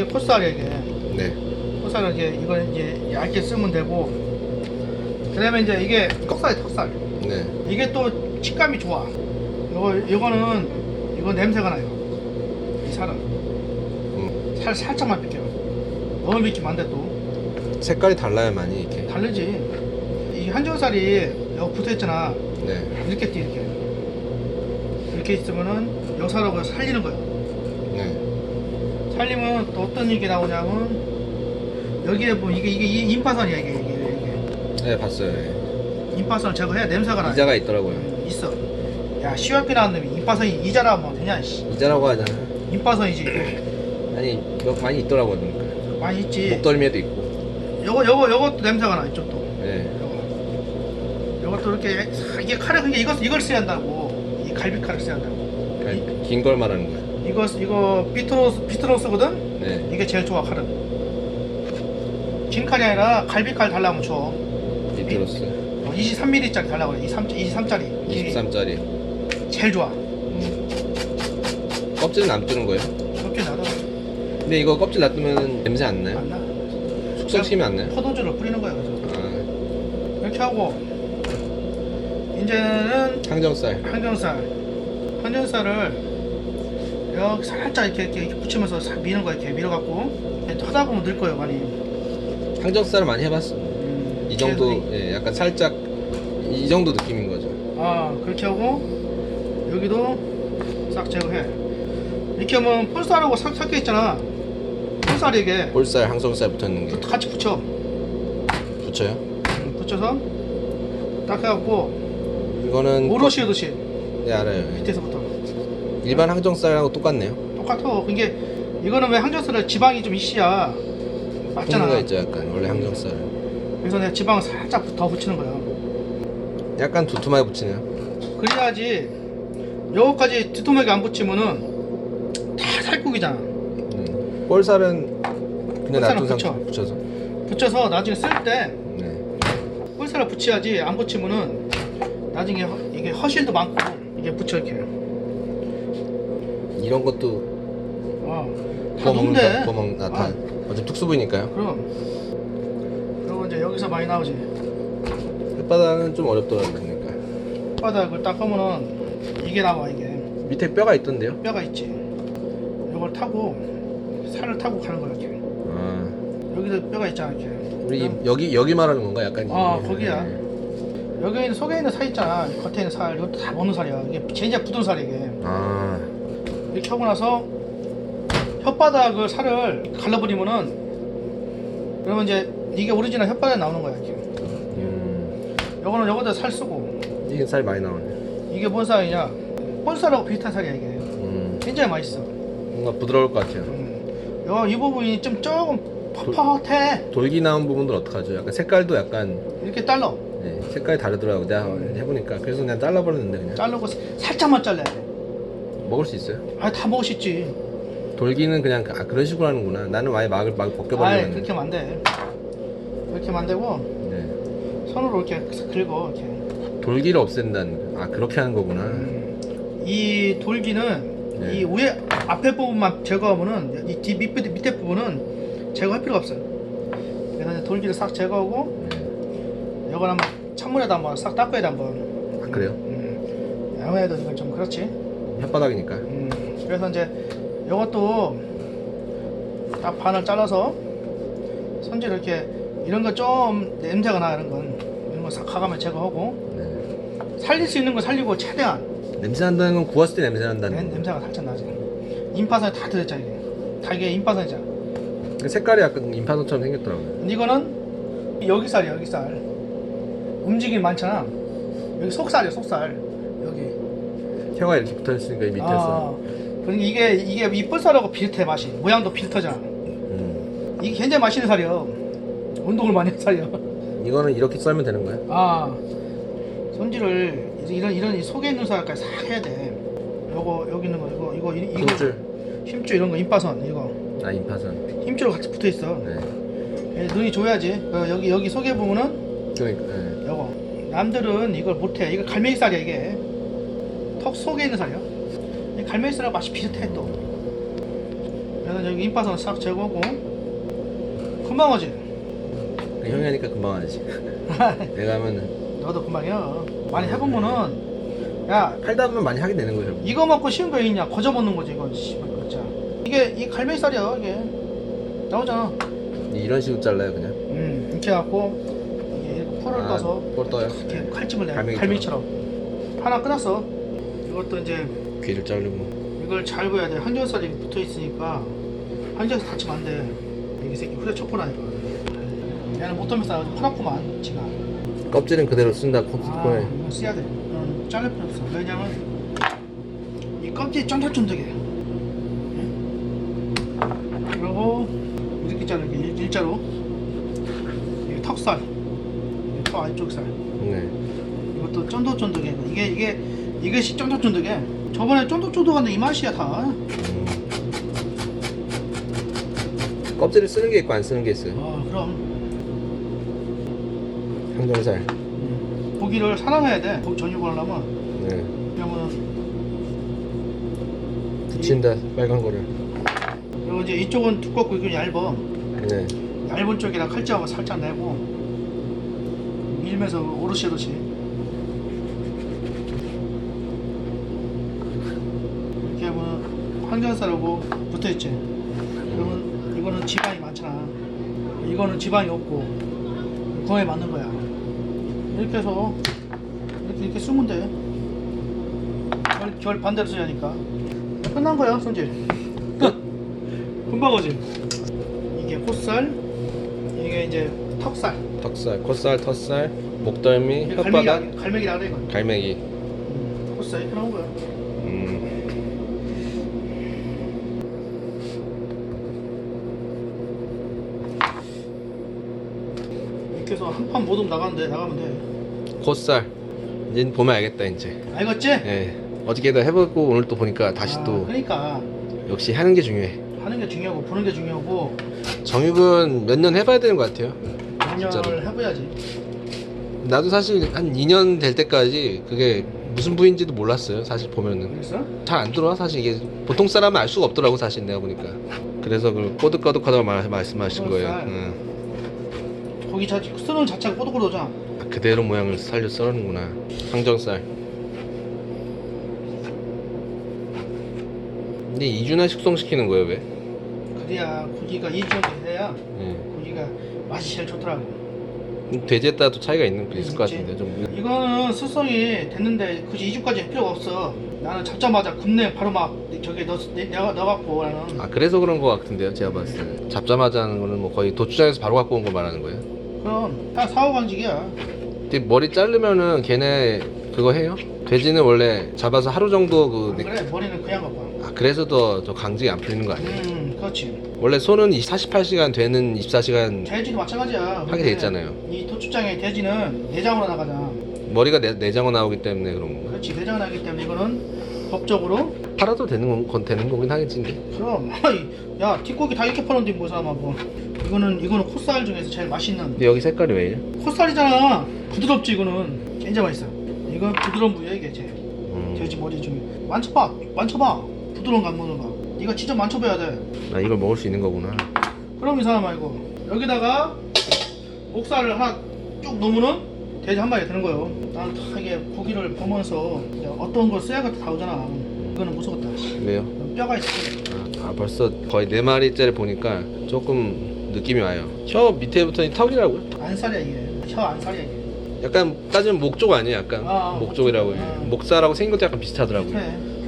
이게 콧살이야 이게. 네. 콧살은 이제 이거 이제 얇게 쓰면 되고. 그다음에 이제 이게 턱살이 턱살. 네. 이게 또 식감이 좋아. 이거 이거는 이거 냄새가 나요. 이 살은 음. 살 살짝만 비켜. 너무 비키면 안돼 또. 색깔이 달라요 많이 이렇게. 다르지. 이 한정살이 여기 붙어 있잖아. 네. 이렇게 띄 이렇게. 이렇게 있으면은 여살하고 살리는 거야. 네. 살리면 또 어떤 얘기 나오냐면 여기에 뭐 이게 이게 이 임파선이야 이게 이게, 이게. 네 봤어요. 네. 임파선 제거해야 냄새가 나. 이자가 있더라고요. 있어. 야 시와피 나온 놈이 임파선이 이자라 하면 되냐? 씨. 이자라고 하잖아. 임파선이지. 아니 이거 많이 있더라고요. 그러니까. 많이 있지. 목덜미에도 있고. 요거 요거 요것도 냄새가 나 이쪽도. 네. 요거. 요것도 이렇게 사- 이게 칼을 그게 이걸 이걸 써야 한다고. 이 갈비 칼을 써야 한다고. 긴 걸 말하는 거예요. 이거 이거 비트로스 비트로스거든. 네. 이게 제일 좋아 칼은. 긴 칼이 아니라 갈비 칼 달라면 줘. 비트로스. 어, 23mm짜리 달라고 그래. 23 23짜리. 23짜리. 제일 좋아. 음. 껍질은 안 뜨는 거예요? 그렇게 나도 근데 이거 껍질 놔두면 냄새 안 나요? 안 나. 숙성시키면 안 나요? 포도주를 뿌리는 거야. 그래서 아, 이렇게 하고 이제는 항정살. 항정살. 항정살을 여기 살짝 이렇게, 이렇게, 이렇게 붙이면서 싹 미는 거야. 이렇게 밀어갖고 이렇게 하다 보면 늘 거예요, 많이. 항정살을 많이 해봤어. 음, 이 정도, 예, 약간 살짝 이 정도 느낌인 거죠. 아 그렇게 하고 여기도 싹 제거해. 이렇게 하면 폴살하고 섞- 섞여 있잖아. 폴살이 이게 볼살, 항정살 붙어있는 게 같이 붙여. 붙여요. 음, 붙여서 딱 해갖고 이거는 오롯이 오듯이 거- 네 알아요. 예. 밑에서부터 일반 항정살하고 똑같네요. 똑같아. 그게 이거는 왜 항정살을 지방이 좀 있어야 맞잖아. 풍미가 있죠, 약간 원래 항정살은. 그래서 내가 지방을 살짝 더 붙이는 거야. 약간 두툼하게 붙이네요. 그래야지 여기까지 뒤통하게 안 붙이면은 다 살국이잖아. 음. 볼살은 그냥 놔둔 붙여. 상태 붙여서. 붙여서 나중에 쓸 때 네. 꿀살을 붙여야지 안 붙이면은 나중에 허- 이게 허실도 많고 이게 붙여 이렇게. 이런 것도 어. 다 구워. 먹는다. 구워 먹나 다. 아, 어차피 특수부위니까요. 그럼. 그리고 이제 여기서 많이 나오지. 혓바닥은 좀 어렵더라고요. 그러니까. 바닥을 닦으면은 이게 나와 이게. 밑에 뼈가 있던데요? 뼈가 있지. 이걸 타고 살을 타고 가는 거야 이렇게. 아, 여기도 뼈가 있잖아 이렇게. 우리 이- 여기 여기 말하는 건가? 약간 아, 이- 거기야. 네. 여기 있는 속에 있는 살 있잖아. 겉에 있는 살 이것도 다 먹는 살이야. 이게 진짜 굳은 살이 이게. 아, 이렇게 하고 나서 혓바닥을 살을 갈라버리면은 그러면 이제 이게 오리지널 혓바닥에 나오는 거야 이렇게. 음, 요거는 요거다 살 쓰고 이게 살 많이 나오네. 이게 뭔 살이냐? 뻘살하고 비슷한 살이야 이게. 음, 굉장히 맛있어. 뭔가 부드러울 것 같아요. 음. 요, 이 부분이 좀 조금 퍽퍽해. 돌기 나온 부분들 어떡하죠? 약간 색깔도 약간 이렇게 잘라. 네, 색깔이 다르더라고. 내가 해보니까 그래서 그냥 잘라버렸는데 그냥 자르고 살짝만 잘라야 돼. 먹을 수 있어요? 아, 다 먹을 수 있지. 돌기는 그냥 아, 그런 식으로 하는구나. 나는 아예 막을 막 벗겨버리는. 그렇게 하면 안 돼. 하면 안 되고, 네. 손으로 이렇게 긁어, 이렇게. 돌기를 없앤다는. 아 그렇게 하는 거구나. 음, 이 돌기는 네. 이 위에 앞에 부분만 제거하면은 이 뒤 밑에, 밑에 부분은 제거할 필요가 없어요. 그래서 이제 돌기를 싹 제거하고 네. 이걸 한번 찬물에다 한번 싹 닦아야 돼 한번. 아 그래요? 음, 아무래도 이건 좀 그렇지. 혓바닥이니까. 음, 그래서 이제 이것도 딱 반을 잘라서 손질 이렇게 이런 거 좀 냄새가 나 이런 건 이런 거싹 가가면 제거하고 네. 살릴 수 있는 거 살리고 최대한 냄새 난다는 건 구웠을 때 냄새 난다는 냄, 거. 냄새가 살짝 나지. 임파선이 다 들었잖아 이게. 다 이게 임파선이잖아. 그 색깔이 약간 임파선처럼 생겼더라고요. 이거는 여기 살이야 여기 살. 움직임 많잖아. 여기 속살이야 속살. 혀가 이렇게 붙어 있으니까 이 밑에서. 아, 그러니까 이게 이게 이 뿔살하고 비슷해 맛이. 모양도 비슷하잖아. 음. 이게 굉장히 맛있는 살이야. 운동을 많이 한 살이야. 이거는 이렇게 썰면 되는 거예요? 아 손질을 이제 이런 이런 이 속에 있는 살까지 싹 해야 돼. 요거 여기 있는 거 이거 이거 이- 이거 힘줄. 힘줄 이런 거 임파선 이거 아 임파선. 힘줄 같이 붙어 있어. 네. 예, 눈이 줘야지. 어, 여기 여기 속에 보면은 그러니까. 네. 요거 남들은 이걸 못해. 이거 갈매기살이야 이게. 턱 속에 있는 살이야. 이 갈매기살하고 맛이 비슷해 또. 그래서 난 여기 인파선 싹 제거하고 금방 오지 형이 하니까 금방 하지. 내가 하면은 너도 금방이야 많이 해보면은 야 팔다 보면 많이 하게 되는 거죠. 이거 먹고 쉬운 거 있냐 거저 먹는 거지 이건 씨발 진짜 이게 이 갈매기살이야 이게 나오잖아 이런 식으로 잘라요 그냥. 음 이렇게 해갖고 이게 풀을 떠서 볼 떠요. 이렇게 칼집을 내 갈매기처럼. 갈매기처럼 하나 끝났어 이것도 이제 귀를 자르고. 이걸 잘 보여야 돼. 한정살이 붙어 있으니까 한정에서 다치면 안 돼. 이 새끼 후레 초코라니까 얘는 못하면서 아주 파랗구만 지가. 껍질은 그대로 쓴다. 코- 아. 이거 써야 돼. 이건 자를 필요 없어. 왜냐면 이 껍질이 쫀득쫀득해. 그리고 이렇게 자르게 일- 일자로. 이게 턱살. 이게 턱 안쪽 살. 네. 이것도 쫀득쫀득해. 이게 이게 이것이 쫀득쫀득해 저번에 쫀득쫀득한데 이 맛이야 다 음. 껍질을 쓰는 게 있고 안 쓰는 게 있어요. 어, 그럼 항정살. 고기를 사랑해야 돼 고기 전육을 하려면 네. 그러면 붙인다 빨간 거를. 그리고 이제 이쪽은 두껍고 이건 얇아 네. 얇은 쪽이랑 칼집하고 살짝 내고 밀면서 오르시듯이 이렇게 하면 항정살하고 붙어있지. 그러면 이거는 지방이 많잖아. 이거는 지방이 없고 그거에 맞는 거야. 이렇게 해서 이렇게 이렇게 쓰면 돼. 결, 결 반대로 하니까. 끝난 거야 손질 끝. 금방 오지. 이게 콧살 이게 이제 턱살. 턱살, 콧살, 턱살, 목덜미, 혓바닥, 갈매기 갈매기라 그래 이건. 갈매기. 음, 콧살 이렇게 나온 거야 음. 이렇게 해서 한 판 모듬 나가는데 나가면 돼 콧살. 이제 보면 알겠다 이제. 알겠지? 예. 어저께도 해보고 오늘 또 보니까 다시 아, 또 그러니까 역시 하는 게 중요해. 하는 게 중요하고 보는 게 중요하고 정육은 몇 년 해봐야 되는 것 같아요. 진짜로. 경력을 해봐야지 나도 사실 한 2년 될 때까지 그게 무슨 부위인지도 몰랐어요. 사실 보면은 그랬어? 잘 안 들어와. 사실 이게 보통 사람은 알 수가 없더라고 사실 내가 보니까. 그래서 그 꼬득꼬득하다고 말, 말씀하신 거예요. 응. 고기 자 쓰는 자체가 꼬독꼬독하잖아 아, 그대로 모양을 살려 썰는구나. 항정살. 근데 이준화 숙성시키는 거예요 왜? 그래야 고기가 이 정도 돼야 예. 고기가 맛이 제일 좋더라고 돼지에 따라 또 차이가 있는 게 있을 것? 같은데 좀. 이거는 숙성이 됐는데 굳이 2주까지 할 필요가 없어 나는 잡자마자 굽내 바로 막 저기 넣, 내가 넣어갖고 나는 아 그래서 그런 것 같은데요 제가 봤을 때 잡자마자 하는 거는 뭐 거의 도축장에서 바로 갖고 온 거 말하는 거예요 그럼 다 사후방직이야 근데 머리 자르면은 걔네 그거 해요? 돼지는 원래 잡아서 하루 정도 그안 그래 머리는 그냥 와. 아 그래서 더, 더 강직이 안 풀리는 거 아니에요? 음 그렇지 원래 소는 48시간 되는 24시간 돼지도 마찬가지야 하게 돼 있잖아요. 이 도축장의 돼지는 내장으로 나가잖아 머리가 내, 내장어 나오기 때문에 그런 건가 그렇지 내장으로 나기 때문에 이거는 법적으로 팔아도 되는 건, 건 되는 거긴 하겠지 근데 그럼 아이, 야 뒷고기 다 이렇게 파는데 뭐 사람아 뭐. 이거는 이거는 콧살 중에서 제일 맛있는. 근데 여기 색깔이 왜 이래? 콧살이잖아. 부드럽지 이거는. 진짜 맛있어. 이건 부드러운 부위야 이게 제 음, 돼지 머리 중에. 만져봐 만져봐. 부드러운 거안 먹는 거 네가 직접 만져봐야 돼. 나 이걸 먹을 수 있는 거구나. 그럼 이 사람 말고. 여기다가 목살을 하나 쭉 넣으면은 돼지 한 마리 되는 거예요. 다 이게 고기를 보면서 어떤 걸 써야 다 오잖아 이거는 무서웠다. 왜요? 뼈가 있어. 아, 아, 벌써 거의 4마리짜리 보니까 조금 느낌이 와요. 혀 밑에부터 이 턱이라고요? 안살이야 이게. 혀 안살이야 이게. 약간 따지면 목쪽 아니에요? 약간? 아, 아, 목쪽이라고. 목쪽. 해요 아. 목살하고 생긴 것도 약간 비슷하더라고요.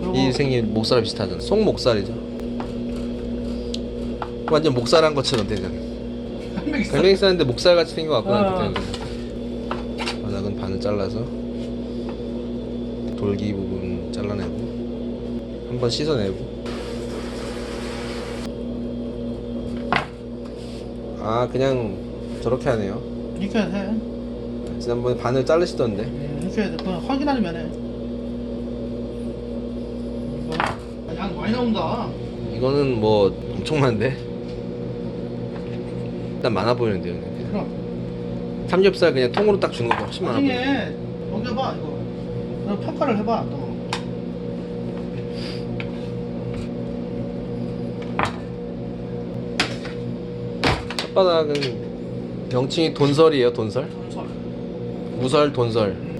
그리고 이 생긴 목살 비슷하잖아 송목살이죠. 완전 목살한 것처럼 되잖아 갈매기 싸는데 목살 같이 생긴 것 같구나 아. 바닥은 반을 잘라서 돌기 부분 잘라내고 한번 씻어내고. 아 그냥 저렇게 하네요. 이렇게 돼. 지난번에 반을 자르시던데. 음, 이렇게 해야 돼. 그건 확인하려면 해 이거 양 많이 나온다. 이거는 뭐 엄청난데? 일단 많아 보이는데요 근데. 그럼. 삼겹살 그냥 통으로 딱 주는 거 훨씬 많아 보여 나중에 먹여봐 이거. 그럼 평가를 해봐 또 혓바닥은 명칭이 돈설이에요 돈설? 전설. 무설 돈설